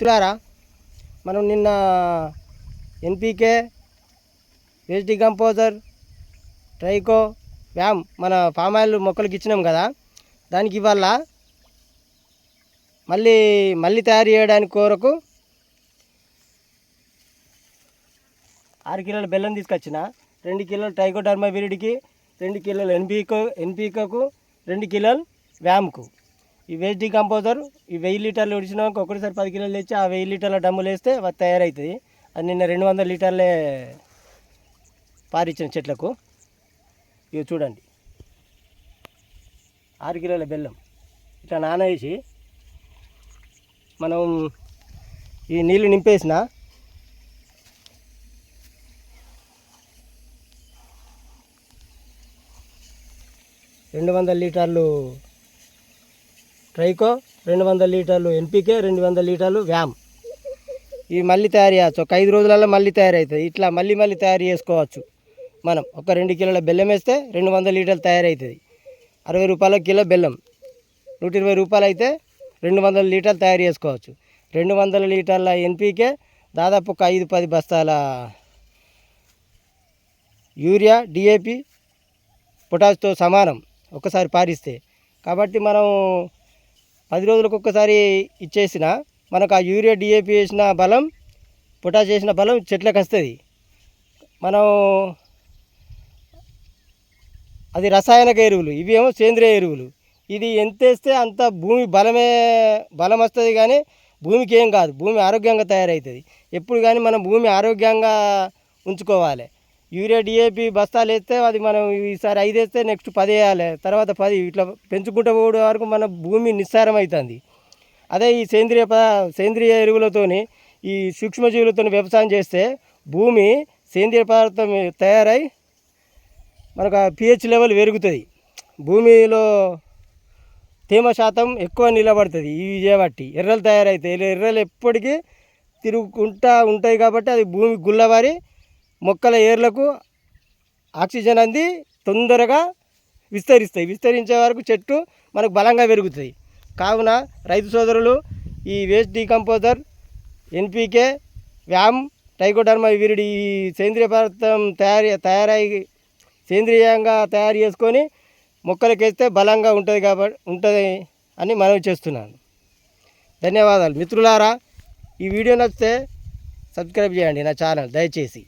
మిత్రులారా మనం నిన్న NPK waste decomposer tricho VAM మన ఫామ్ ఆయిల్ మొక్కలకి ఇచ్చినాం కదా దానికి ఇవాళ మళ్ళీ మళ్ళీ తయారు చేయడానికి కొరకు ఆరు కిలోల బెల్లం తీసుకొచ్చిన రెండు కిలోలు ట్రైకోడర్మా విరిడికి రెండు కిలోలు ఎన్పీకో ఎన్పీకోకు రెండు కిలోలు వ్యామ్కు. ఈ వేస్ట్ డికంపోజర్ ఈ వెయ్యి లీటర్లు ఉడిచినాక ఒకటిసారి పది కిలోలు తెచ్చి ఆ వెయ్యి లీటర్ల డమ్ములు వేస్తే అది తయారవుతుంది అది నిన్న రెండు వందల లీటర్లే పారిచ్చిన చెట్లకు. ఇవి చూడండి. ఆరు కిలోల బెల్లం. ఇట్లా నానేసి మనం ఈ నీళ్ళు నింపేసిన రెండు వందల లీటర్లు ట్రైకో రెండు వందల లీటర్లు ఎన్పికే రెండు వందల లీటర్లు వ్యామ్. ఇవి మళ్ళీ తయారు చేయవచ్చు ఒక ఐదు రోజులలో మళ్ళీ తయారవుతుంది. ఇట్లా మళ్ళీ మళ్ళీ తయారు చేసుకోవచ్చు మనం. ఒక రెండు కిలోల బెల్లం వేస్తే రెండు వందల లీటర్లు తయారవుతుంది. అరవై రూపాయల కిలో బెల్లం. నూట ఇరవై రూపాయలు అయితే రెండు వందల లీటర్లు తయారు చేసుకోవచ్చు. రెండు వందల లీటర్ల ఎన్పికే దాదాపు ఒక ఐదు పది బస్తాల యూరియా డిఏపి పొటాష్తో సమానం. ఒక్కసారి పారిస్తే. కాబట్టి మనం పది రోజులకు ఒక్కసారి ఇచ్చేసిన మనకు ఆ యూరియా డిఏపి వేసిన బలం పొటాష్ వేసిన బలం చెట్లకు వస్తుంది. మనం అది రసాయనిక ఎరువులు ఇవి ఏమో సేంద్రియ ఎరువులు. ఇది ఎంత వేస్తే అంత భూమి బలమే బలం వస్తుంది కానీ భూమికి ఏం కాదు భూమి ఆరోగ్యంగా తయారవుతుంది ఎప్పుడు కానీ మనం భూమి ఆరోగ్యంగా ఉంచుకోవాలి. యూరియా డిఏపి బస్తాలు వేస్తే అది మనం ఈసారి ఐదు వేస్తే నెక్స్ట్ పది వేయాలి. తర్వాత పది ఇట్లా పెంచుకుంటూ పోవడం వరకు మన భూమి నిస్సారం అవుతుంది. అదే ఈ సేంద్రియ ప సేంద్రియ ఎరువులతోని ఈ సూక్ష్మజీవులతో వ్యవసాయం చేస్తే భూమి సేంద్రియ పదార్థం తయారై మనకు ఆ పిహెచ్ లెవెల్ పెరుగుతుంది. భూమిలో తేమ శాతం ఎక్కువ నిలబడుతుంది ఈ చేయబట్టి ఎర్రలు తయారవుతాయి ఎర్రలు ఎప్పటికీ తిరుగుకుంటా ఉంటాయి కాబట్టి అది భూమి గుల్లబారి మొక్కల ఏర్లకు ఆక్సిజన్ అంది తొందరగా విస్తరిస్తాయి. విస్తరించే వరకు చెట్టు మనకు బలంగా పెరుగుతుంది కావున రైతు సోదరులు ఈ waste decomposer NPK VAM trichoderma వీరుడు ఈ సేంద్రియ పదార్థం తయారీ తయారై సేంద్రియంగా తయారు చేసుకొని మొక్కలకేస్తే బలంగా ఉంటుంది కాబట్టి ఉంటుంది అని మనవి చేస్తున్నాను. ధన్యవాదాలు. మిత్రులారా ఈ వీడియో నచ్చితే సబ్స్క్రైబ్ చేయండి నా ఛానల్ దయచేసి.